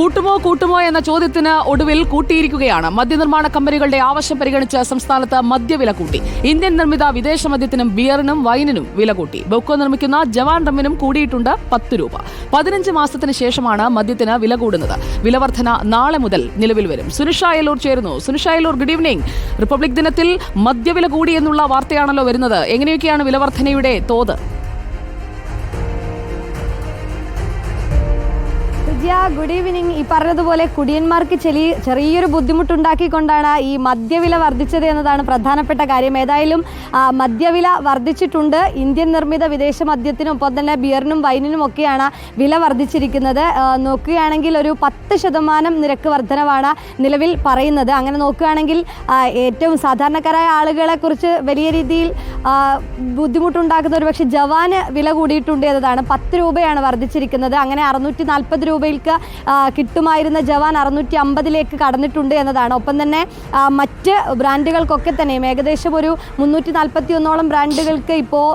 കൂട്ടുമോ കൂട്ടുമോ എന്ന ചോദ്യത്തിന് ഒടുവിൽ കൂട്ടിയിരിക്കുകയാണ്. മദ്യനിർമ്മാണ കമ്പനികളുടെ ആവശ്യം പരിഗണിച്ച് സംസ്ഥാനത്ത് മദ്യവില കൂട്ടി. ഇന്ത്യൻ നിർമ്മിത വിദേശ മദ്യത്തിനും ബിയറിനും വൈനിനും വില കൂട്ടി. ബൊക്കോ നിർമ്മിക്കുന്ന ജവാൻ റമ്മിനും കൂടിയിട്ടുണ്ട് പത്ത് രൂപ. പതിനഞ്ച് മാസത്തിന് ശേഷമാണ് മദ്യത്തിന് വില കൂടുന്നത്. വിലവർധന നാളെ മുതൽ നിലവിൽ വരും. സുനിഷ അയലൂർ ചേരുന്നു. Sunisha Ayalur good evening republic ദിനത്തിൽ മദ്യവില കൂടി എന്നുള്ള വാർത്തയാണല്ലോ വരുന്നത്. എങ്ങനെയൊക്കെയാണ് വിലവർദ്ധനയുടെ തോത്? വിദ്യ ഗുഡ് ഈവനിങ് ഈ പറഞ്ഞതുപോലെ കുടിയന്മാർക്ക് ചെറിയ ചെറിയൊരു ബുദ്ധിമുട്ടുണ്ടാക്കിക്കൊണ്ടാണ് ഈ മദ്യവില വർദ്ധിച്ചത് എന്നതാണ് പ്രധാനപ്പെട്ട കാര്യം. ഏതായാലും മദ്യവില വർദ്ധിച്ചിട്ടുണ്ട്. ഇന്ത്യൻ നിർമ്മിത വിദേശ മദ്യത്തിനും ഒപ്പം തന്നെ ബിയറിനും വൈനിനും ഒക്കെയാണ് വില വർദ്ധിച്ചിരിക്കുന്നത്. നോക്കുകയാണെങ്കിൽ ഒരു പത്ത് ശതമാനം നിരക്ക് വർധനവാണ് നിലവിൽ പറയുന്നത്. അങ്ങനെ നോക്കുകയാണെങ്കിൽ ഏറ്റവും സാധാരണക്കാരായ ആളുകളെ കുറിച്ച് വലിയ രീതിയിൽ ബുദ്ധിമുട്ടുണ്ടാക്കുന്ന ഒരു പക്ഷേ ജവാന് വില കൂടിയിട്ടുണ്ട് എന്നതാണ് പത്ത് രൂപയാണ് വർദ്ധിച്ചിരിക്കുന്നത്. അങ്ങനെ അറുന്നൂറ്റി നാൽപ്പത് രൂപയിലേക്ക് ആ, കിട്ടുമായിരുന്ന ജവാൻ അറുന്നൂറ്റി അമ്പതിലേക്ക് കടന്നിട്ടുണ്ട് എന്നതാണ്. ഒപ്പം തന്നെ മറ്റ് ബ്രാൻഡുകൾക്കൊക്കെ തന്നെയും ഏകദേശം ഒരു മുന്നൂറ്റി നാൽപ്പത്തി ഒന്നോളം ബ്രാൻഡുകൾക്ക് ഇപ്പോൾ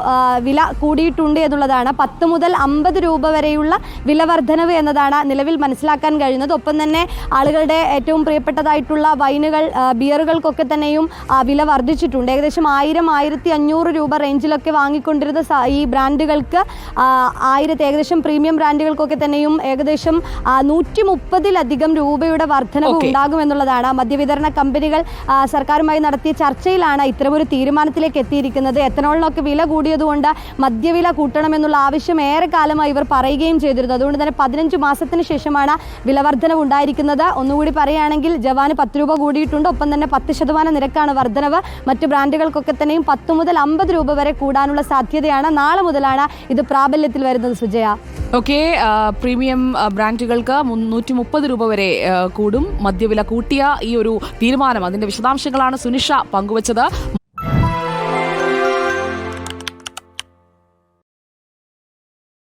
വില കൂടിയിട്ടുണ്ട് എന്നുള്ളതാണ്. പത്ത് മുതൽ അമ്പത് രൂപ വരെയുള്ള വില വർധനവ് എന്നതാണ് നിലവിൽ മനസ്സിലാക്കാൻ കഴിയുന്നത്. ഒപ്പം തന്നെ ആളുകളുടെ ഏറ്റവും പ്രിയപ്പെട്ടതായിട്ടുള്ള വൈനുകൾ ബിയറുകൾക്കൊക്കെ തന്നെയും വില വർദ്ധിച്ചിട്ടുണ്ട്. ഏകദേശം ആയിരം ആയിരത്തി അഞ്ഞൂറ് രൂപ റേഞ്ചിലൊക്കെ വാങ്ങിക്കൊണ്ടിരുന്ന ഈ ബ്രാൻഡുകൾക്ക് ആയിരത്തി ഏകദേശം പ്രീമിയം ബ്രാൻഡുകൾക്കൊക്കെ തന്നെയും ഏകദേശം നൂറ്റി മുപ്പതിലധികം രൂപയുടെ വർധനവ് ഉണ്ടാകും ഉണ്ടാകുമെന്നുള്ളതാണ്. മദ്യവിതരണ കമ്പനികൾ സർക്കാരുമായി നടത്തിയ ചർച്ചയിലാണ് ഇത്തരമൊരു തീരുമാനത്തിലേക്ക് എത്തിയിരിക്കുന്നത്. എത്തനോളിനൊക്കെ വില കൂടിയതുകൊണ്ട് മദ്യവില കൂട്ടണമെന്നുള്ള ആവശ്യം ഏറെ കാലമായി ഇവർ പറയുകയും ചെയ്തിരുന്നു. അതുകൊണ്ട് തന്നെ പതിനഞ്ച് മാസത്തിന് ശേഷമാണ് വില വർധനവ് ഉണ്ടായിരിക്കുന്നത്. ഒന്നുകൂടി പറയുകയാണെങ്കിൽ ജവാന് പത്ത് രൂപ കൂടിയിട്ടുണ്ട്. ഒപ്പം തന്നെ പത്ത് ശതമാനം നിരക്കാണ് വർധനവ്. മറ്റ് ബ്രാൻഡുകൾക്കൊക്കെ തന്നെയും പത്ത് മുതൽ അമ്പത് രൂപ വരെ കൂടാനുള്ള സാധ്യതയാണ്. നാളെ മുതലാണ് ഇത് പ്രാബല്യത്തിൽ വരുന്നത് സുജയ. ഓക്കെ പ്രീമിയം ബ്രാൻഡുകൾക്ക് മുന്നൂറ്റി മുപ്പത് രൂപ വരെ കൂടും. മദ്യവില കൂട്ടിയ ഈ ഒരു തീരുമാനം അതിന്റെ വിശദാംശങ്ങളാണ് സുനിഷ പങ്കുവച്ചത്.